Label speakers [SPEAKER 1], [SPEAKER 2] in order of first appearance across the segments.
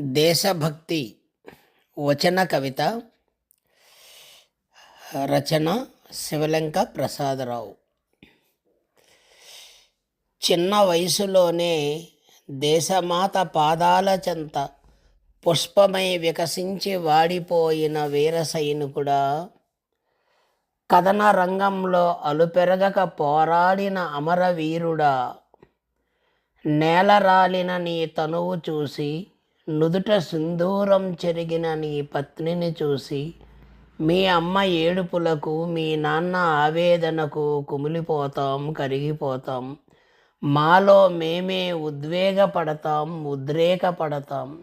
[SPEAKER 1] దేశభక్తి వచన కవిత రచన శివలంక ప్రసాదరావు. చిన్న వయసులోనే దేశమాత పాదాల చెంత పుష్పమై వికసించి వాడిపోయిన వీర సైనికుడా కథన రంగంలో అలుపెరగక పోరాడిన అమరవీరుడా నేలరాలిన నీ తనువు చూసి నుదుట సింధూరం చెరిగిన నీ పత్నిని చూసి మీ అమ్మ ఏడుపులకు మీ నాన్న ఆవేదనకు కుమిలిపోతాం కరిగిపోతాం. మాలో మేమే ఉద్వేగపడతాం ఉద్రేకపడతాం.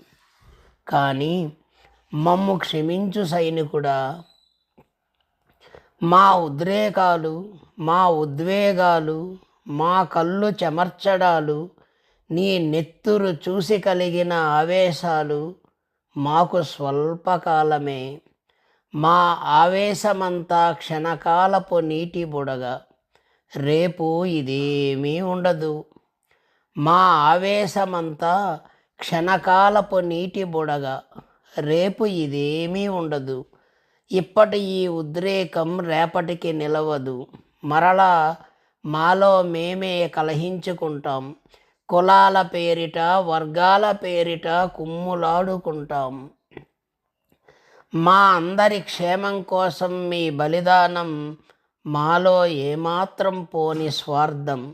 [SPEAKER 1] కానీ మమ్ము క్షమించు సైనికుడా మా ఉద్రేకాలు మా ఉద్వేగాలు మా కళ్ళు చెమర్చడాలు నీ నెత్తురు చూసి కలిగిన ఆవేశాలు మాకు స్వల్పకాలమే. మా ఆవేశమంతా క్షణకాలపు నీటి బుడగ. రేపు ఇదేమీ ఉండదు. మా ఆవేశమంతా క్షణకాలపు నీటి బుడగ. రేపు ఇదేమీ ఉండదు. ఇప్పటి ఈ ఉద్రేకం రేపటికి నిలవదు. మరలా మాలో మేమే కలహించుకుంటాం. కులాల పేరిట వర్గాల పేరిట కుమ్ములాడుకుంటాం. మా అందరి క్షేమం కోసం మీ బలిదానం మాలో ఏమాత్రం పోని స్వార్థం.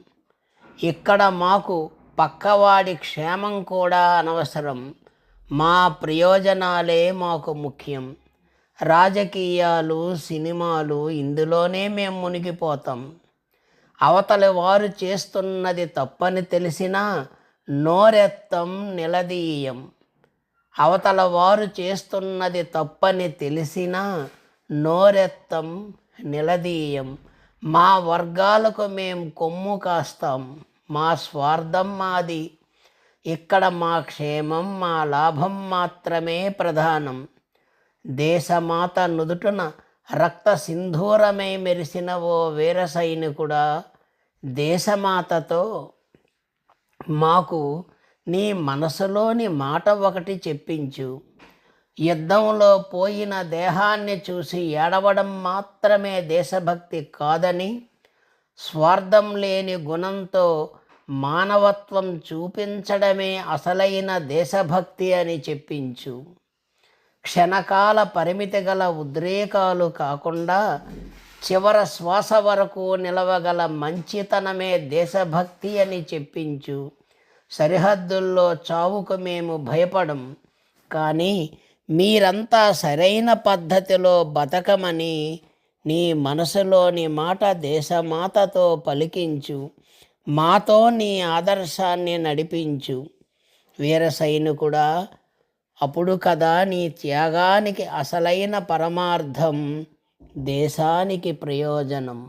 [SPEAKER 1] ఇక్కడ మాకు పక్కవాడి క్షేమం కూడా అనవసరం. మా ప్రయోజనాలే మాకు ముఖ్యం. రాజకీయాలు సినిమాలు ఇందులోనే మేము మునిగిపోతాం. అవతలి వారు చేస్తున్నది తప్పని తెలిసినా నోరెత్తం నిలదీయం. అవతల వారు చేస్తున్నది తప్పని తెలిసినా నోరెత్తం నిలదీయం. మా వర్గాలకు మేము కొమ్ము కాస్తాం మా స్వార్థం మాది. ఇక్కడ మా క్షేమం మా లాభం మాత్రమే ప్రధానం. దేశమాత నుదుటున రక్త సింధూరమై మెరిసిన ఓ వీర సైనికుడా దేశమాతతో మాకు నీ మనసులోని మాట ఒకటి చెప్పించు. యుద్ధంలో పోయిన దేహాన్ని చూసి ఏడవడం మాత్రమే దేశభక్తి కాదని స్వార్థం లేని గుణంతో మానవత్వం చూపించడమే అసలైన దేశభక్తి అని చెప్పించు. క్షణకాల పరిమితి గల ఉద్రేకాలు కాకుండా చివర శ్వాస వరకు నిలవగల మంచితనమే దేశభక్తి అని చెప్పించు. సరిహద్దుల్లో చావుకు మేము భయపడం. కానీ మీరంతా సరైన పద్ధతిలో బతకమని నీ మనసులోని మాట దేశమాతతో పలికించు. మాతో నీ ఆదర్శాన్ని నడిపించు. వీర సైనికుడా అప్పుడు కదా నీ త్యాగానికి అసలైన పరమార్థం దేశానికి ప్రయోజనం.